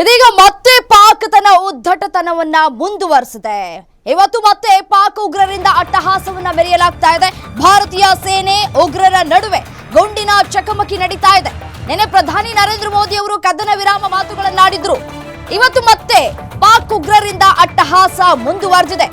ಇದೀಗ ಮತ್ತೆ ಪಾಕ್ ತನ್ನ ಉದ್ದಟತನವನ್ನ ಮುಂದುವರಿಸಿದೆ. ಇವತ್ತು ಮತ್ತೆ ಪಾಕ್ ಉಗ್ರರಿಂದ ಅಟ್ಟಹಾಸವನ್ನ ಮೆರೆಯಲಾಗ್ತಾ ಇದೆ. ಭಾರತೀಯ ಸೇನೆ ಉಗ್ರರ ನಡುವೆ ಗುಂಡಿನ ಚಕಮಕಿ ನಡೀತಾ ಇದೆ. ನಿನ್ನೆ ಪ್ರಧಾನಿ ನರೇಂದ್ರ ಮೋದಿ ಅವರು ಕದನ ವಿರಾಮ ಮಾತುಗಳನ್ನಾಡಿದ್ರು. ಇವತ್ತು ಮತ್ತೆ ಪಾಕ್ ಉಗ್ರರಿಂದ ಅಟ್ಟಹಾಸ ಮುಂದುವರೆದಿದೆ.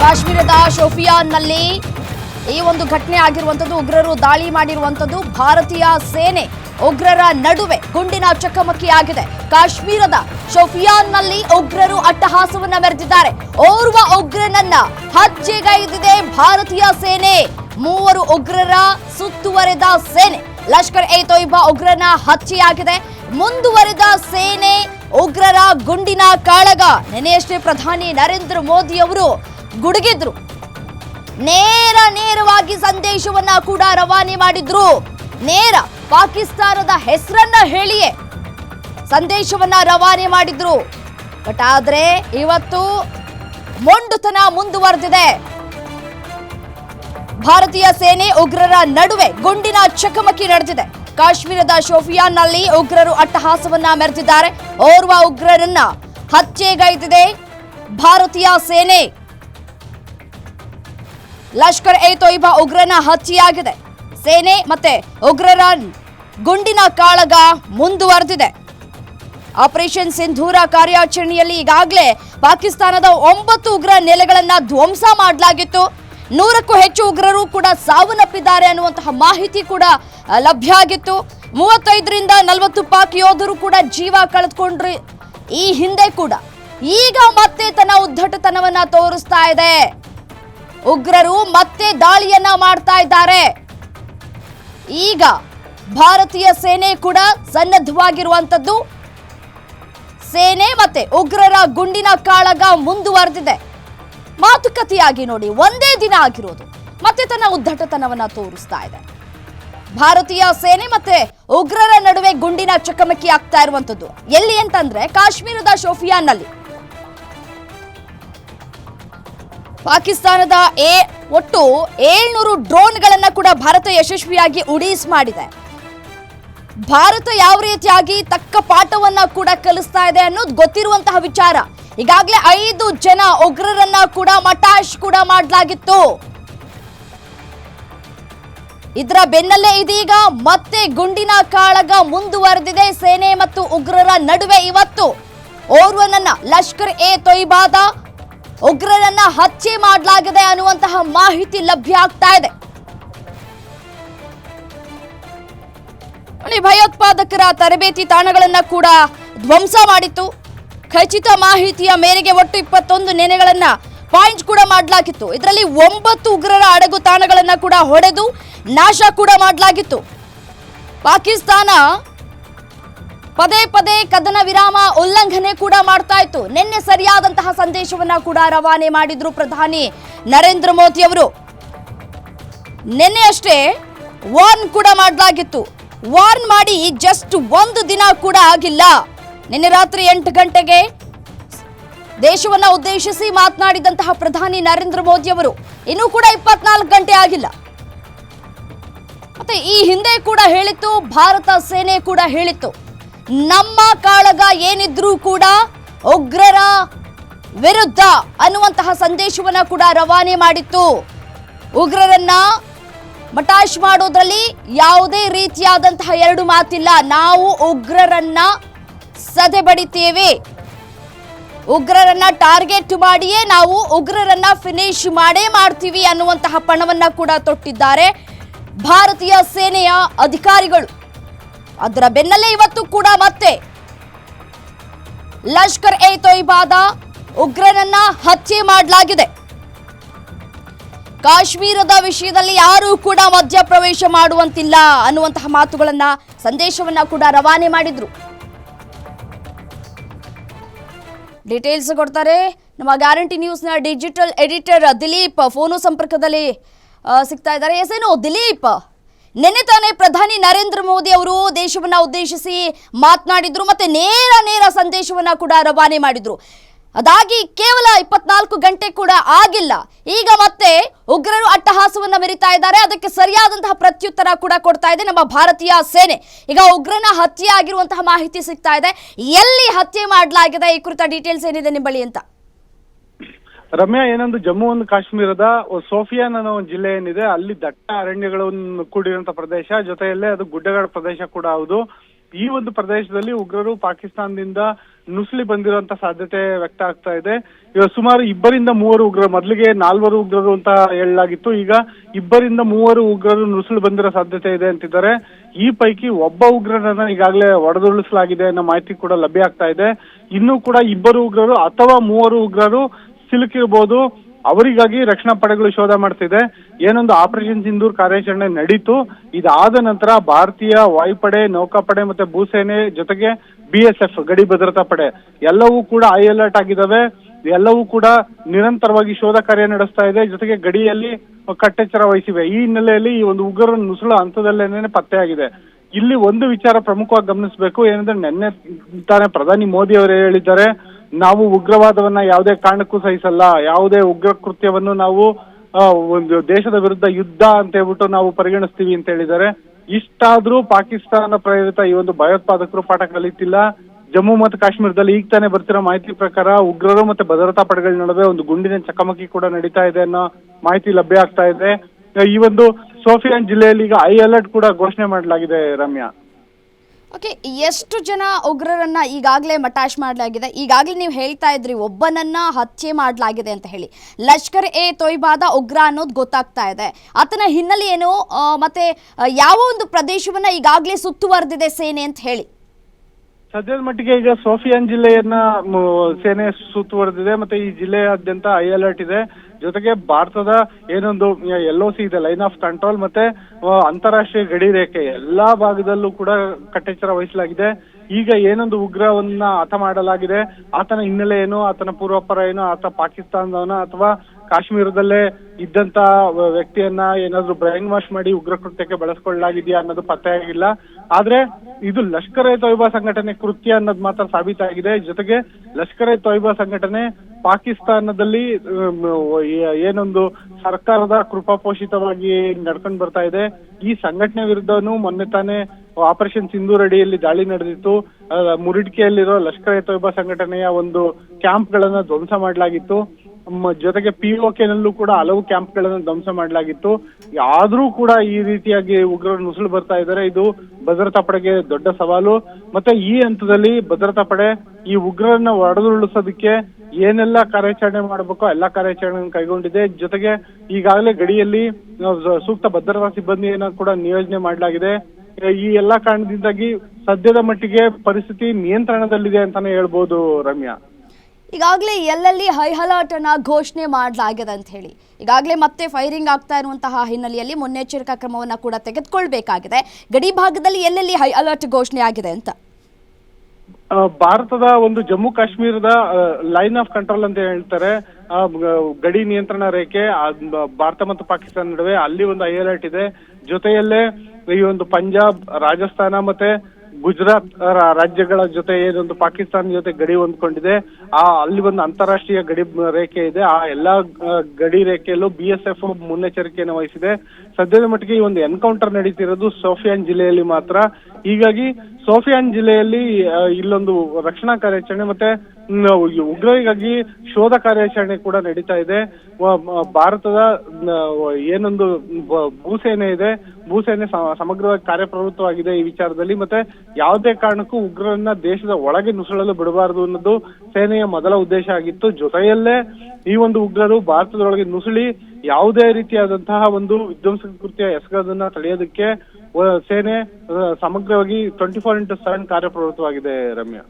ಕಾಶ್ಮೀರದ ಶೋಫಿಯಾನ್ನಲ್ಲಿ ಈ ಒಂದು ಘಟನೆ ಆಗಿರುವಂಥದ್ದು, ಉಗ್ರರು ದಾಳಿ ಮಾಡಿರುವಂಥದ್ದು, ಭಾರತೀಯ ಸೇನೆ ಉಗ್ರರ ನಡುವೆ ಗುಂಡಿನ ಚಕಮಕಿ ಆಗಿದೆ. ಕಾಶ್ಮೀರದ ಶೋಫಿಯಾನ್ನಲ್ಲಿ ಉಗ್ರರು ಅಟ್ಟಹಾಸವನ್ನ ಮೆರೆದಿದ್ದಾರೆ. ಓರ್ವ ಉಗ್ರನನ್ನ ಹತ್ಯೆಗೈದಿದೆ ಭಾರತೀಯ ಸೇನೆ. ಮೂವರು ಉಗ್ರರ ಸುತ್ತುವರೆದ ಸೇನೆ. ಲಷ್ಕರ್ ಎ ತೊಯ್ಬಾ ಉಗ್ರನ ಹತ್ಯೆಯಾಗಿದೆ. ಮುಂದುವರೆದ ಸೇನೆ ಉಗ್ರರ ಗುಂಡಿನ ಕಾಳಗ. ನೆನೆಯಷ್ಟೇ ಪ್ರಧಾನಿ ನರೇಂದ್ರ ಮೋದಿ ಅವರು ಗುಡುಗಿದ್ರು. ನೇರ ನೇರವಾಗಿ ಸಂದೇಶವನ್ನ ಕೂಡ ರವಾನೆ ಮಾಡಿದ್ರು. ನೇರ ಪಾಕಿಸ್ತಾನದ ಹೆಸರನ್ನ ಹೇಳಿಯೇ ಸಂದೇಶವನ್ನ ರವಾನೆ ಮಾಡಿದ್ರು. ಬಟ್ ಆದ್ರೆ ಇವತ್ತು ಮೊಂಡುತನ ಮುಂದುವರೆದಿದೆ. ಭಾರತೀಯ ಸೇನೆ ಉಗ್ರರ ನಡುವೆ ಗುಂಡಿನ ಚಕಮಕಿ ನಡೆದಿದೆ. ಕಾಶ್ಮೀರದ ಶೋಫಿಯಾನ್ನಲ್ಲಿ ಉಗ್ರರು ಅಟ್ಟಹಾಸವನ್ನ ಮೆರೆದಿದ್ದಾರೆ. ಓರ್ವ ಉಗ್ರರನ್ನ ಹತ್ಯೆಗೈದಿದೆ ಭಾರತೀಯ ಸೇನೆ. ಲಷ್ಕರ್ ಎ ತೊಯ್ಬಾ ಉಗ್ರನ ಹತ್ಯೆಯಾಗಿದೆ. ಸೇನೆ ಮತ್ತೆ ಉಗ್ರರ ಗುಂಡಿನ ಕಾಳಗ ಮುಂದುವರೆದಿದೆ. ಆಪರೇಷನ್ ಸಿಂಧೂರ ಕಾರ್ಯಾಚರಣೆಯಲ್ಲಿ ಈಗಾಗಲೇ ಪಾಕಿಸ್ತಾನದ ಒಂಬತ್ತು ಉಗ್ರ ನೆಲೆಗಳನ್ನ ಧ್ವಂಸ ಮಾಡಲಾಗಿತ್ತು. ನೂರಕ್ಕೂ ಹೆಚ್ಚು ಉಗ್ರರು ಕೂಡ ಸಾವನ್ನಪ್ಪಿದ್ದಾರೆ ಅನ್ನುವಂತಹ ಮಾಹಿತಿ ಕೂಡ ಲಭ್ಯ ಆಗಿತ್ತು. ಮೂವತ್ತೈದರಿಂದ ನಲವತ್ತು ಪಾಕ್ ಯೋಧರು ಕೂಡ ಜೀವ ಕಳೆದುಕೊಂಡ್ರಿ ಈ ಹಿಂದೆ ಕೂಡ. ಈಗ ಮತ್ತೆ ತನ್ನ ಉದ್ದಟತನವನ್ನ ತೋರಿಸ್ತಾ ಇದೆ. ಉಗ್ರರು ಮತ್ತೆ ದಾಳಿಯನ್ನ ಮಾಡ್ತಾ ಇದ್ದಾರೆ. ಈಗ ಭಾರತೀಯ ಸೇನೆ ಕೂಡ ಸನ್ನದ್ಧವಾಗಿರುವಂತದ್ದು ಸೇನೆ ಮತ್ತೆ ಉಗ್ರರ ಗುಂಡಿನ ಕಾಳಗ ಮುಂದುವರೆದಿದೆ. ಮಾತುಕತೆಯಾಗಿ ನೋಡಿ, ಒಂದೇ ದಿನ ಆಗಿರೋದು. ಮತ್ತೆ ತನ್ನ ಉದ್ದಟತನವನ್ನ ತೋರಿಸ್ತಾ ಇದೆ. ಭಾರತೀಯ ಸೇನೆ ಮತ್ತೆ ಉಗ್ರರ ನಡುವೆ ಗುಂಡಿನ ಚಕಮಕಿ ಆಗ್ತಾ ಇರುವಂತದ್ದು ಎಲ್ಲಿ ಅಂತಂದ್ರೆ ಕಾಶ್ಮೀರದ ಶೋಫಿಯಾನ್ನಲ್ಲಿ ಪಾಕಿಸ್ತಾನದ ಎ, ಒಟ್ಟು ಏಳ್ನೂರು ಡ್ರೋನ್ಗಳನ್ನ ಕೂಡ ಭಾರತ ಯಶಸ್ವಿಯಾಗಿ ಉಡೀಸ್ ಮಾಡಿದೆ. ಭಾರತ ಯಾವ ರೀತಿಯಾಗಿ ತಕ್ಕ ಪಾಠವನ್ನ ಕೂಡ ಕಲಿಸ್ತಾ ಇದೆ ಅನ್ನೋದು ಗೊತ್ತಿರುವಂತಹ ವಿಚಾರ. ಈಗಾಗಲೇ ಐದು ಜನ ಉಗ್ರರನ್ನ ಕೂಡ ಮಟಾಶ್ ಕೂಡ ಮಾಡಲಾಗಿತ್ತು. ಇದರ ಬೆನ್ನಲ್ಲೇ ಇದೀಗ ಮತ್ತೆ ಗುಂಡಿನ ಕಾಳಗ ಮುಂದುವರೆದಿದೆ. ಸೇನೆ ಮತ್ತು ಉಗ್ರರ ನಡುವೆ ಇವತ್ತು ಓರ್ವನನ್ನ ಲಷ್ಕರ್ ಎ ತೊಯ್ಬಾದ ಉಗ್ರರನ್ನ ಹತ್ಯೆ ಮಾಡಲಾಗಿದೆ ಅನ್ನುವಂತಹ ಮಾಹಿತಿ ಲಭ್ಯ ಆಗ್ತಾ ಇದೆ. ಭಯೋತ್ಪಾದಕರ ತರಬೇತಿ ತಾಣಗಳನ್ನ ಕೂಡ ಧ್ವಂಸ ಮಾಡಿತ್ತು. ಖಚಿತ ಮಾಹಿತಿಯ ಮೇರೆಗೆ ಒಟ್ಟು ಇಪ್ಪತ್ತೊಂದು ನೆನೆಗಳನ್ನ ಪಾಯಿಂಟ್ ಕೂಡ ಮಾಡಲಾಗಿತ್ತು. ಇದರಲ್ಲಿ ಒಂಬತ್ತು ಉಗ್ರರ ಅಡಗು ತಾಣಗಳನ್ನ ಕೂಡ ಹೊಡೆದು ನಾಶ ಕೂಡ ಮಾಡಲಾಗಿತ್ತು. ಪಾಕಿಸ್ತಾನ ಪದೇ ಪದೇ ಕದನ ವಿರಾಮ ಉಲ್ಲಂಘನೆ ಕೂಡ ಮಾಡ್ತಾ ಇತ್ತು. ನಿನ್ನೆ ಸರಿಯಾದಂತಹ ಸಂದೇಶವನ್ನ ಕೂಡ ರವಾನೆ ಮಾಡಿದ್ರು ಪ್ರಧಾನಿ ನರೇಂದ್ರ ಮೋದಿ ಅವರು. ನಿನ್ನೆ ಅಷ್ಟೇ ವಾರ್ನ್ ಕೂಡ ಮಾಡಲಾಗಿತ್ತು. ವಾರ್ನ್ ಮಾಡಿ ಜಸ್ಟ್ ಒಂದು ದಿನ ಕೂಡ ಆಗಿಲ್ಲ. ನಿನ್ನೆ ರಾತ್ರಿ ಎಂಟು ಗಂಟೆಗೆ ದೇಶವನ್ನ ಉದ್ದೇಶಿಸಿ ಮಾತನಾಡಿದಂತಹ ಪ್ರಧಾನಿ ನರೇಂದ್ರ ಮೋದಿ ಅವರು, ಇನ್ನೂ ಕೂಡ ಇಪ್ಪತ್ನಾಲ್ಕು ಗಂಟೆ ಆಗಿಲ್ಲ. ಮತ್ತೆ ಈ ಹಿಂದೆ ಕೂಡ ಹೇಳಿತ್ತು, ಭಾರತ ಸೇನೆ ಕೂಡ ಹೇಳಿತ್ತು. ನಮ್ಮ ಕಾಳಗ ಏನಿದ್ರೂ ಕೂಡ ಉಗ್ರರ ವಿರುದ್ಧ ಅನ್ನುವಂತಹ ಸಂದೇಶವನ್ನ ಕೂಡ ರವಾನೆ ಮಾಡಿತ್ತು. ಉಗ್ರರನ್ನ ಮಟಾಶ್ ಮಾಡೋದ್ರಲ್ಲಿ ಯಾವುದೇ ರೀತಿಯಾದಂತಹ ಎರಡು ಮಾತಿಲ್ಲ. ನಾವು ಉಗ್ರರನ್ನ ಸದೆ ಬಡಿತೇವೆ. ಉಗ್ರರನ್ನ ಟಾರ್ಗೆಟ್ ಮಾಡಿಯೇ ನಾವು ಉಗ್ರರನ್ನ ಫಿನಿಶ್ ಮಾಡೇ ಮಾಡ್ತೀವಿ ಅನ್ನುವಂತಹ ಪಣವನ್ನ ಕೂಡ ತೊಟ್ಟಿದ್ದಾರೆ. ಭಾರತೀಯ ಸೇನೆಯ ಅಧಿಕಾರಿಗಳು. ಅದರ ಬೆನ್ನಲ್ಲೇ ಇವತ್ತು ಕೂಡ ಮತ್ತೆ ಲಷ್ಕರ್ ಎ ತೊಯ್ಬಾದ ಉಗ್ರನನ್ನ ಹತ್ಯೆ ಮಾಡಲಾಗಿದೆ. ಕಾಶ್ಮೀರದ ವಿಷಯದಲ್ಲಿ ಯಾರೂ ಕೂಡ ಮಧ್ಯಪ್ರವೇಶ ಮಾಡುವಂತಿಲ್ಲ ಅನ್ನುವಂತಹ ಮಾತುಗಳನ್ನ, ಸಂದೇಶವನ್ನ ಕೂಡ ರವಾನೆ ಮಾಡಿದ್ರು. ಡೀಟೇಲ್ಸ್ ಕೊಡ್ತಾರೆ. ನಮ್ಮ ಗ್ಯಾರಂಟಿ ನ್ಯೂಸ್ನ ಡಿಜಿಟಲ್ ಎಡಿಟರ್ ದಿಲೀಪ್, ಫೋನು ಸಂಪರ್ಕದಲ್ಲಿ ಸಿಗ್ತಾ ಇದ್ದಾರೆ. ಎಸ್ ಏನು ದಿಲೀಪ್? ನಿನ್ನೆ ತಾನೇ ಪ್ರಧಾನಿ ನರೇಂದ್ರ ಮೋದಿ ಅವರು ದೇಶವನ್ನ ಉದ್ದೇಶಿಸಿ ಮಾತನಾಡಿದ್ರು ಮತ್ತೆ ನೇರ ನೇರ ಸಂದೇಶವನ್ನ ಕೂಡ ರವಾನೆ ಮಾಡಿದ್ರು. ಅದಾಗಿ ಕೇವಲ ಇಪ್ಪತ್ನಾಲ್ಕು ಗಂಟೆ ಕೂಡ ಆಗಿಲ್ಲ. ಈಗ ಮತ್ತೆ ಉಗ್ರರು ಅಟ್ಟಹಾಸವನ್ನ ಮೆರಿತಾ ಇದ್ದಾರೆ. ಅದಕ್ಕೆ ಸರಿಯಾದಂತಹ ಪ್ರತ್ಯುತ್ತರ ಕೂಡ ಕೊಡ್ತಾ ಇದೆ ನಮ್ಮ ಭಾರತೀಯ ಸೇನೆ. ಈಗ ಉಗ್ರನ ಹತ್ಯೆ ಆಗಿರುವಂತಹ ಮಾಹಿತಿ ಸಿಗ್ತಾ ಇದೆ. ಎಲ್ಲಿ ಹತ್ಯೆ ಮಾಡಲಾಗಿದೆ ಈ ಕುರಿತ ಡೀಟೇಲ್ಸ್ ಏನಿದೆ ನಿಮ್ಮ ಬಳಿ ಅಂತ? ರಮ್ಯಾ, ಏನೊಂದು ಜಮ್ಮು ಒಂದು ಕಾಶ್ಮೀರದ ಸೋಫಿಯಾನ್ ಅನ್ನೋ ಒಂದು ಜಿಲ್ಲೆ ಏನಿದೆ, ಅಲ್ಲಿ ದಟ್ಟ ಅರಣ್ಯಗಳನ್ನು ಕೂಡಿರುವಂತ ಪ್ರದೇಶ, ಜೊತೆಯಲ್ಲೇ ಅದು ಗುಡ್ಡಗಾಡ ಪ್ರದೇಶ ಕೂಡ ಹೌದು. ಈ ಒಂದು ಪ್ರದೇಶದಲ್ಲಿ ಉಗ್ರರು ಪಾಕಿಸ್ತಾನದಿಂದ ನುಸುಳಿ ಬಂದಿರುವಂತ ಸಾಧ್ಯತೆ ವ್ಯಕ್ತ ಆಗ್ತಾ ಇದೆ. ಇವಾಗ ಸುಮಾರು ಇಬ್ಬರಿಂದ ಮೂವರು ಉಗ್ರರು, ಮೊದಲಿಗೆ ನಾಲ್ವರು ಉಗ್ರರು ಅಂತ ಹೇಳಲಾಗಿತ್ತು, ಈಗ ಇಬ್ಬರಿಂದ ಮೂವರು ಉಗ್ರರು ನುಸುಳು ಬಂದಿರೋ ಸಾಧ್ಯತೆ ಇದೆ ಅಂತಿದ್ದಾರೆ. ಈ ಪೈಕಿ ಒಬ್ಬ ಉಗ್ರರನ್ನ ಈಗಾಗಲೇ ಹೊಡೆದುರುಳಿಸಲಾಗಿದೆ ಅನ್ನೋ ಮಾಹಿತಿ ಕೂಡ ಲಭ್ಯ ಆಗ್ತಾ ಇದೆ. ಇನ್ನೂ ಕೂಡ ಇಬ್ಬರು ಉಗ್ರರು ಅಥವಾ ಮೂವರು ಉಗ್ರರು ಸಿಲುಕಿರ್ಬೋದು ಅವರಿಗಾಗಿ ರಕ್ಷಣಾ ಪಡೆಗಳು ಶೋಧ ಮಾಡ್ತಿದೆ. ಏನೊಂದು ಆಪರೇಷನ್ ಸಿಂಧೂರ್ ಕಾರ್ಯಾಚರಣೆ ನಡೀತು. ಇದಾದ ನಂತರ ಭಾರತೀಯ ವಾಯುಪಡೆ, ನೌಕಾಪಡೆ ಮತ್ತೆ ಭೂಸೇನೆ ಜೊತೆಗೆ ಬಿಎಸ್ಎಫ್ ಎಸ್ ಎಫ್ ಗಡಿ ಭದ್ರತಾ ಪಡೆ ಎಲ್ಲವೂ ಕೂಡ ಐ ಅಲರ್ಟ್ ಆಗಿದ್ದಾವೆ ಎಲ್ಲವೂ ಕೂಡ ನಿರಂತರವಾಗಿ ಶೋಧ ಕಾರ್ಯ ನಡೆಸ್ತಾ ಇದೆ. ಜೊತೆಗೆ ಗಡಿಯಲ್ಲಿ ಕಟ್ಟೆಚ್ಚರ ವಹಿಸಿವೆ. ಈ ಹಿನ್ನೆಲೆಯಲ್ಲಿ ಈ ಒಂದು ಉಗ್ರರ ನುಸುಳ ಹಂತದಲ್ಲೇನೆ ಪತ್ತೆಯಾಗಿದೆ ಇಲ್ಲಿ ಒಂದು ವಿಚಾರ ಪ್ರಮುಖವಾಗಿ ಗಮನಿಸಬೇಕು. ಏನಂದ್ರೆ ನಿನ್ನೆ ತಾನೇ ಪ್ರಧಾನಿ ಮೋದಿ ಅವರು ಹೇಳಿದ್ದಾರೆ. ನಾವು ಉಗ್ರವಾದವನ್ನ ಯಾವುದೇ ಕಾರಣಕ್ಕೂ ಸಹಿಸಲ್ಲ. ಯಾವುದೇ ಉಗ್ರ ಕೃತ್ಯವನ್ನು ನಾವು ಒಂದು ದೇಶದ ವಿರುದ್ಧ ಯುದ್ಧ ಅಂತ ಹೇಳ್ಬಿಟ್ಟು ನಾವು ಪರಿಗಣಿಸ್ತೀವಿ ಅಂತ ಹೇಳಿದ್ದಾರೆ. ಇಷ್ಟಾದ್ರೂ ಪಾಕಿಸ್ತಾನ ಪ್ರೇರಿತ ಈ ಒಂದು ಭಯೋತ್ಪಾದಕರು ಪಾಠ ಕಲಿತಿಲ್ಲ. ಜಮ್ಮು ಮತ್ತು ಕಾಶ್ಮೀರದಲ್ಲಿ ಈಗ ತಾನೇ ಬರ್ತಿರೋ ಮಾಹಿತಿ ಪ್ರಕಾರ ಉಗ್ರರು ಮತ್ತೆ ಭದ್ರತಾ ಪಡೆಗಳ ನಡುವೆ ಒಂದು ಗುಂಡಿನ ಚಕಮಕಿ ಕೂಡ ನಡೀತಾ ಇದೆ ಅನ್ನೋ ಮಾಹಿತಿ ಲಭ್ಯ ಆಗ್ತಾ ಇದೆ. ಈ ಒಂದು ಸೋಫಿಯಾನ್ ಜಿಲ್ಲೆಯಲ್ಲಿ ಈಗ ಹೈ ಅಲರ್ಟ್ ಕೂಡ ಘೋಷಣೆ ಮಾಡಲಾಗಿದೆ ರಮ್ಯಾ. ಓಕೆ ಎಷ್ಟು ಜನ ಉಗ್ರರನ್ನ ಈಗಾಗಲೇ ಮಟಾಶ್ ಮಾಡಲಾಗಿದೆ? ಈಗಾಗಲೇ ನೀವು ಹೇಳ್ತಾ ಇದ್ರಿ, ಒಬ್ಬನನ್ನ ಹತ್ಯೆ ಮಾಡಲಾಗಿದೆ ಅಂತ ಹೇಳಿ. ಲಷ್ಕರ್ ಎ ತೊಯ್ಬಾದ ಉಗ್ರ ಅನ್ನೋದು ಗೊತ್ತಾಗ್ತಾ ಇದೆ. ಆತನ ಹಿನ್ನೆಲೆ ಏನು? ಮತ್ತೆ ಯಾವ ಒಂದು ಪ್ರದೇಶವನ್ನ ಈಗಾಗಲೇ ಸುತ್ತುವರೆದಿದೆ ಸೇನೆ ಅಂತ ಹೇಳಿ. ಸದ್ಯದ ಮಟ್ಟಿಗೆ ಈಗ ಸೋಫಿಯಾನ್ ಜಿಲ್ಲೆಯನ್ನ ಸೇನೆ ಸುತ್ತುವರೆದಿದೆ ಮತ್ತೆ ಈ ಜಿಲ್ಲೆಯಾದ್ಯಂತ ಹೈ ಅಲರ್ಟ್ ಇದೆ. ಜೊತೆಗೆ ಭಾರತದ ಏನೊಂದು ಎಲ್ ಸಿ ಇದೆ ಲೈನ್ ಆಫ್ ಕಂಟ್ರೋಲ್ ಮತ್ತೆ ಅಂತಾರಾಷ್ಟ್ರೀಯ ಗಡಿ ರೇಖೆ. ಎಲ್ಲಾ ಭಾಗದಲ್ಲೂ ಕೂಡ ಕಟ್ಟೆಚ್ಚರ ವಹಿಸಲಾಗಿದೆ. ಈಗ ಏನೊಂದು ಉಗ್ರವನ್ನ ಹತ ಮಾಡಲಾಗಿದೆ, ಆತನ ಹಿನ್ನೆಲೆ ಏನು, ಆತನ ಪೂರ್ವಾಪರ ಏನು, ಆತ ಪಾಕಿಸ್ತಾನದವನ ಅಥವಾ ಕಾಶ್ಮೀರದಲ್ಲೇ ಇದ್ದಂತ ವ್ಯಕ್ತಿಯನ್ನ ಏನಾದ್ರು ಬ್ರೈನ್ ವಾಶ್ ಮಾಡಿ ಉಗ್ರ ಕೃತ್ಯಕ್ಕೆ ಬಳಸ್ಕೊಳ್ಳಲಾಗಿದೆಯಾ ಅನ್ನೋದು ಪತ್ತೆಯಾಗಿಲ್ಲ ಆದ್ರೆ ಇದು ಲಷ್ಕರ್ ಎ ತೊಯ್ಬಾ ಸಂಘಟನೆ ಕೃತ್ಯ ಅನ್ನೋದು ಮಾತ್ರ ಸಾಬೀತಾಗಿದೆ. ಜೊತೆಗೆ ಲಷ್ಕರ್ ಎ ತೊಯ್ಬಾ ಸಂಘಟನೆ ಪಾಕಿಸ್ತಾನದಲ್ಲಿ ಏನೊಂದು ಸರ್ಕಾರದ ಕೃಪಾಪೋಷಿತವಾಗಿ ನಡ್ಕೊಂಡು ಬರ್ತಾ ಇದೆ. ಈ ಸಂಘಟನೆ ವಿರುದ್ಧನೂ ಮೊನ್ನೆ ತಾನೇ ಆಪರೇಷನ್ ಸಿಂಧೂರ್ ಅಡಿಯಲ್ಲಿ ದಾಳಿ ನಡೆದಿತ್ತು. ಮುರಿಡ್ಕೆಯಲ್ಲಿರೋ ಲಷ್ಕರ್ ಎ ತೊಯ್ಬಾ ಸಂಘಟನೆಯ ಒಂದು ಕ್ಯಾಂಪ್ ಗಳನ್ನ ಧ್ವಂಸ ಮಾಡಲಾಗಿತ್ತು. ಜೊತೆಗೆ ಪಿ ನಲ್ಲೂ ಕೂಡ ಹಲವು ಕ್ಯಾಂಪ್ಗಳನ್ನು ಧ್ವಂಸ ಮಾಡಲಾಗಿತ್ತು. ಆದ್ರೂ ಕೂಡ ಈ ರೀತಿಯಾಗಿ ಉಗ್ರರು ನುಸುಳು ಬರ್ತಾ ಇದ್ದಾರೆ. ಇದು ಭದ್ರತಾ ಪಡೆಗೆ ದೊಡ್ಡ ಸವಾಲು. ಮತ್ತೆ ಈ ಹಂತದಲ್ಲಿ ಭದ್ರತಾ ಪಡೆ ಈ ಉಗ್ರರನ್ನ ಹೊಡೆದುರುಳಿಸೋದಕ್ಕೆ ಏನೆಲ್ಲ ಕಾರ್ಯಾಚರಣೆ ಮಾಡಬೇಕೋ ಎಲ್ಲಾ ಕಾರ್ಯಾಚರಣೆ ಕೈಗೊಂಡಿದೆ. ಜೊತೆಗೆ ಈಗಾಗಲೇ ಗಡಿಯಲ್ಲಿ ಸೂಕ್ತ ಭದ್ರತಾ ಸಿಬ್ಬಂದಿಯನ್ನ ಕೂಡ ನಿಯೋಜನೆ ಮಾಡಲಾಗಿದೆ. ಈ ಎಲ್ಲಾ ಕಾರಣದಿಂದಾಗಿ ಸದ್ಯದ ಮಟ್ಟಿಗೆ ಪರಿಸ್ಥಿತಿ ನಿಯಂತ್ರಣದಲ್ಲಿದೆ ಅಂತಾನೆ ಹೇಳ್ಬೋದು ರಮ್ಯಾ. ಈಗಾಗಲೇ ಎಲ್ಲೆಲ್ಲಿ ಹೈ ಅಲರ್ಟ್ ಅನ್ನ ಘೋಷಣೆ ಮಾಡಲಾಗಿದೆ ಅಂತ ಹೇಳಿ. ಈಗಾಗಲೇ ಮತ್ತೆ ಫೈರಿಂಗ್ ಆಗ್ತಾ ಇರುವಂತಹ ಹಿನ್ನೆಲೆಯಲ್ಲಿ ಮುನ್ನೆಚ್ಚರಿಕಾ ಕ್ರಮವನ್ನು ಕೂಡ ತೆಗೆದುಕೊಳ್ಬೇಕಾಗಿದೆ. ಗಡಿ ಭಾಗದಲ್ಲಿ ಎಲ್ಲೆಲ್ಲಿ ಹೈ ಅಲರ್ಟ್ ಘೋಷಣೆ ಆಗಿದೆ ಅಂತ? ಭಾರತದ ಒಂದು ಜಮ್ಮು ಕಾಶ್ಮೀರದ ಲೈನ್ ಆಫ್ ಕಂಟ್ರೋಲ್ ಅಂತ ಹೇಳ್ತಾರೆ. ಗಡಿ ನಿಯಂತ್ರಣ ರೇಖೆ ಭಾರತ ಮತ್ತು ಪಾಕಿಸ್ತಾನ ನಡುವೆ ಅಲ್ಲಿ ಒಂದು ಹೈ ಅಲರ್ಟ್ ಇದೆ. ಜೊತೆಯಲ್ಲೇ ಈ ಒಂದು ಪಂಜಾಬ್, ರಾಜಸ್ಥಾನ ಮತ್ತೆ ಗುಜರಾತ್ ರಾಜ್ಯಗಳ ಜೊತೆ ಏನೊಂದು ಪಾಕಿಸ್ತಾನ ಜೊತೆ ಗಡಿ ಹೊಂದ್ಕೊಂಡಿದೆ. ಆ, ಅಲ್ಲಿ ಒಂದು ಅಂತಾರಾಷ್ಟ್ರೀಯ ಗಡಿ ರೇಖೆ ಇದೆ. ಆ ಎಲ್ಲಾ ಗಡಿ ರೇಖೆಯಲ್ಲೂ ಬಿ ಎಸ್ ಎಫ್ ಮುನ್ನೆಚ್ಚರಿಕೆಯನ್ನು ವಹಿಸಿದೆ. ಸದ್ಯದ ಮಟ್ಟಿಗೆ ಈ ಒಂದು ಎನ್ಕೌಂಟರ್ ನಡೀತಿರೋದು ಸೋಫಿಯಾನ್ ಜಿಲ್ಲೆಯಲ್ಲಿ ಮಾತ್ರ. ಹೀಗಾಗಿ ಸೋಫಿಯಾನ್ ಜಿಲ್ಲೆಯಲ್ಲಿ ಇಲ್ಲೊಂದು ರಕ್ಷಣಾ ಕಾರ್ಯಾಚರಣೆ ಮತ್ತೆ ಉಗ್ರರಿಗಾಗಿ ಶೋಧ ಕಾರ್ಯಾಚರಣೆ ಕೂಡ ನಡೀತಾ ಇದೆ. ಭಾರತದ ಏನೊಂದು ಭೂಸೇನೆ ಇದೆ. ಭೂಸೇನೆ ಸಮಗ್ರವಾಗಿ ಕಾರ್ಯಪ್ರವೃತ್ತವಾಗಿದೆ ಈ ವಿಚಾರದಲ್ಲಿ. ಮತ್ತೆ ಯಾವುದೇ ಕಾರಣಕ್ಕೂ ಉಗ್ರರನ್ನ ದೇಶದ ಒಳಗೆ ನುಸುಳಲು ಬಿಡಬಾರದು ಅನ್ನೋದು ಸೇನೆಯ ಮೊದಲ ಉದ್ದೇಶ ಆಗಿತ್ತು. ಜೊತೆಯಲ್ಲೇ ಈ ಒಂದು ಉಗ್ರರು ಭಾರತದೊಳಗೆ ನುಸುಳಿ ಯಾವುದೇ ರೀತಿಯಾದಂತಹ ಒಂದು ವಿಧ್ವಂಸಕ ಕೃತಿಯ ಎಸಗೋದನ್ನ ತಡೆಯೋದಕ್ಕೆ ಸೇನೆ ಸಮಗ್ರವಾಗಿ ಟ್ವೆಂಟಿ ಫೋರ್ ಇಂಟು ಸೆವೆನ್ ಕಾರ್ಯಪ್ರವೃತ್ತವಾಗಿದೆ ರಮ್ಯಾ.